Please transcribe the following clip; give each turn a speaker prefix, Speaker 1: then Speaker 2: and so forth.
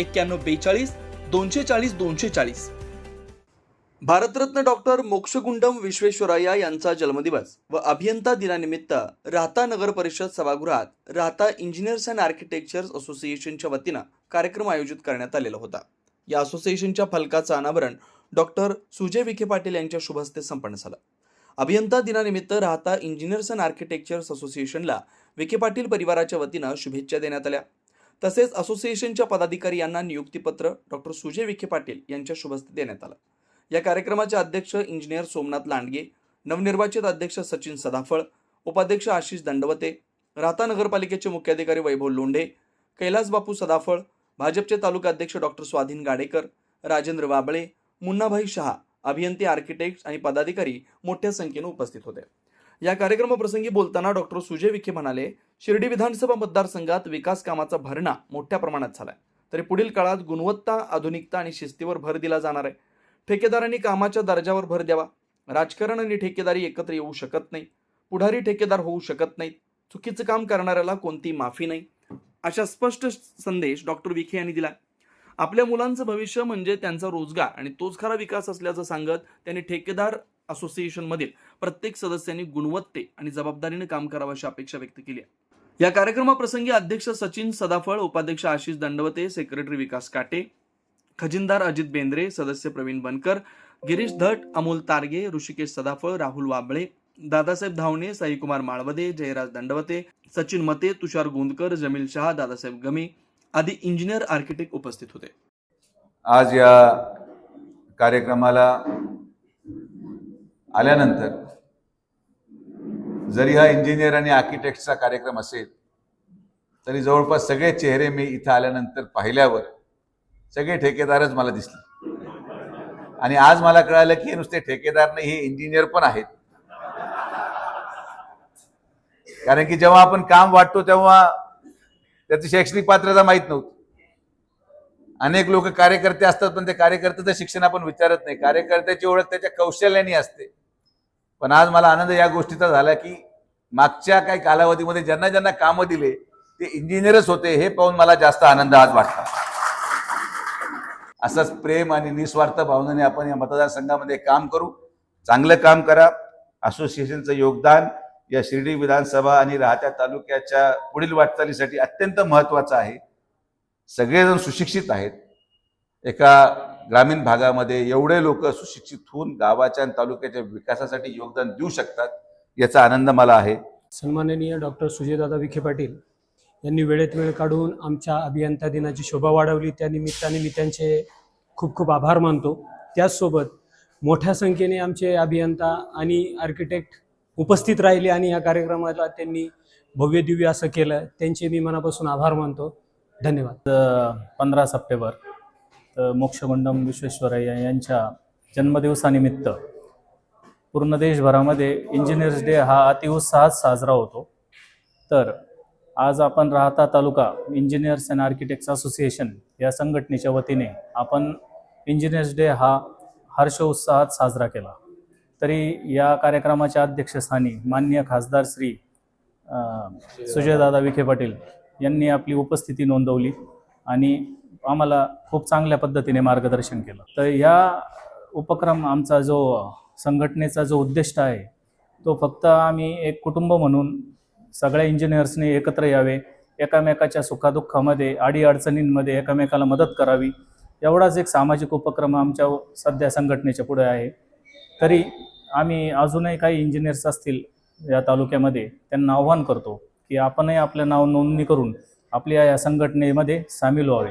Speaker 1: एक्क्याण्णव बेचाळीस दोनशे चाळीस दोनशे चाळीस. भारतरत्न डॉक्टर मोक्षगुंडम विश्वेश्वरय्या यांचा जन्मदिवस व अभियंता दिनानिमित्त राहता नगर परिषद सभागृहात राहता इंजिनियर्स अँड आर्किटेक्चर्स असोसिएशनच्या वतीनं कार्यक्रम आयोजित करण्यात आलेला होता. या असोसिएशनच्या फलकाचं अनावरण डॉक्टर सुजय विखे पाटील यांच्या शुभहस्ते संपन्न झालं. अभियंता दिनानिमित्त राहता इंजिनियर्स अँड आर्किटेक्चर्स असोसिएशनला विखे पाटील परिवाराच्या वतीनं शुभेच्छा देण्यात आल्या. तसेच असोसिएशनच्या पदाधिकारी यांना नियुक्तीपत्र डॉक्टर सुजय विखे पाटील यांच्या शुभहस्ते देण्यात आलं. या कार्यक्रमाचे अध्यक्ष इंजिनियर सोमनाथ लांडगे नवनिर्वाचित अध्यक्ष सचिन सदाफळ उपाध्यक्ष आशिष दंडवते राहता नगरपालिकेचे मुख्याधिकारी वैभव लोंढे कैलास बापू सदाफळ भाजपचे तालुका अध्यक्ष डॉक्टर स्वाधीन गाडेकर राजेंद्र वाबळे मुन्नाभाई शहा अभियंते आर्किटेक्ट आणि पदाधिकारी मोठ्या संख्येने उपस्थित होते. या कार्यक्रमाप्रसंगी बोलताना डॉक्टर सुजय विखे म्हणाले शिर्डी विधानसभा मतदारसंघात विकास कामाचा भरणा मोठ्या प्रमाणात झालाय. तरी पुढील काळात गुणवत्ता आधुनिकता आणि शिस्तीवर भर दिला जाणार आहे. ठेकेदारांनी कामाच्या दर्जावर भर द्यावा. राजकारण आणि ठेकेदारी एकत्र येऊ शकत नाही. पुढारी ठेकेदार होऊ शकत नाहीत. चुकीचं काम करणाऱ्याला कोणती माफी नाही. अशा स्पष्ट संदेश डॉक्टर विखे यांनी दिला आपल्या मुलांचं भविष्य म्हणजे त्यांचा रोजगार आणि तोच खरा विकास असल्याचं सांगत त्यांनी ठेकेदार असोसिएशनमधील प्रत्येक सदस्यांनी गुणवत्ते आणि जबाबदारीने काम करावं अशी अपेक्षा व्यक्त केली आहे. या कार्यक्रमाप्रसंगी अध्यक्ष सचिन सदाफळ उपाध्यक्ष आशिष दंडवते सेक्रेटरी विकास काटे खजिनदार अजित बेंद्रे सदस्य प्रवीण बनकर गिरीश धट अमोल तारगे ऋषिकेश सदाफळ राहुल वाबळे दादासाहेब धावणे साईकुमार माळवदे जयराज दंडवते सचिन मते तुषार गोंदकर जमील शहा दादासाहेब गमे आदी इंजिनियर आर्किटेक्ट उपस्थित होते.
Speaker 2: आज या कार्यक्रमाला आल्यानंतर जरी हा इंजिनियर आणि आर्किटेक्टचा कार्यक्रम असेल तरी जवळपास सगळे चेहरे मी इथं आल्यानंतर पाहिल्यावर सगळे ठेकेदारच मला दिसले. आणि आज मला कळालं की नुसते ठेकेदार नाही हे इंजिनियर पण आहेत. कारण की जेव्हा आपण काम वाटतो तेव्हा त्याची शैक्षणिक पात्रता माहीत नव्हती. अनेक लोक कार्यकर्ते असतात पण ते कार्यकर्त्याचं शिक्षण आपण विचारत नाही. कार्यकर्त्याची ओळख त्याच्या कौशल्याने असते. पण आज मला आनंद या गोष्टीचा झाला की मागच्या काही कालावधीमध्ये ज्यांना ज्यांना कामं दिले ते इंजिनियरच होते हे पाहून मला जास्त आनंद आज वाटला. असंच प्रेम आणि निस्वार्थ भावनेने आपण या मतदारसंघामध्ये काम करू. चांगलं काम करा. असोसिएशनचं योगदान या शिर्डी विधानसभा आणि राहत्या तालुक्याच्या पुढील वाटचालीसाठी अत्यंत महत्वाचं आहे. सगळेजण सुशिक्षित आहेत. एका ग्रामीण भागामध्ये एवढे लोक सुशिक्षित होऊन गावाच्या आणि तालुक्याच्या विकासासाठी योगदान देऊ शकतात याचा आनंद मला आहे.
Speaker 3: सन्माननीय डॉक्टर सुजयदादा विखे पाटील यांनी वेळेत वेळ काढून आमच्या अभियंता दिनाची शोभा वाढवली. त्या निमित्ताने मी त्यांचे खूप खूप आभार मानतो. त्याचसोबत मोठ्या संख्येने आमचे अभियंता आणि आर्किटेक्ट उपस्थित राहिले आणि या कार्यक्रमाला त्यांनी भव्य दिव्य असं केलं. त्यांचे मी मनापासून आभार मानतो. धन्यवाद.
Speaker 4: पंधरा सप्टेंबर मोक्षगुंडम विश्वेश्वरय्या यांच्या जन्मदिवसानिमित्त पूर्ण देशभरामध्ये इंजिनियर्स डे हा अतिउत्साहात साजरा होतो. तर आज आपण राहता taluka engineers and architects association या संघटनेच्या वतीने आपण इंजिनियर्स डे हा हर्ष उत्साहात साजरा केला. तरी या कार्यक्रमाच्या अध्यक्षस्थानी मान्य खासदार श्री सुजयदादा विखे पाटील यांनी आपली उपस्थिती नोंदवली आणि आम्हाला खूप चांगल्या पद्धतीने मार्गदर्शन केलं. तर या उपक्रम आमचा जो संघटनेचा जो उद्दिष्ट आहे तो फक्त आम्ही एक कुटुंब म्हणून सगळ्या इंजिनियर्सने एकत्र यावे एकामेकाच्या सुखादुःखामध्ये अडीअडचणींमध्ये एकामेकाला मदत करावी एवढाच एक सामाजिक उपक्रम आमच्या सध्या संघटनेच्या पुढे आहे. तरी आम्ही अजूनही काही इंजिनियर्स असतील या तालुक्यामध्ये त्यांना आव्हान करतो की आपणही आपलं नाव नोंदणी करून आपल्या या संघटनेमध्ये सामील व्हावे.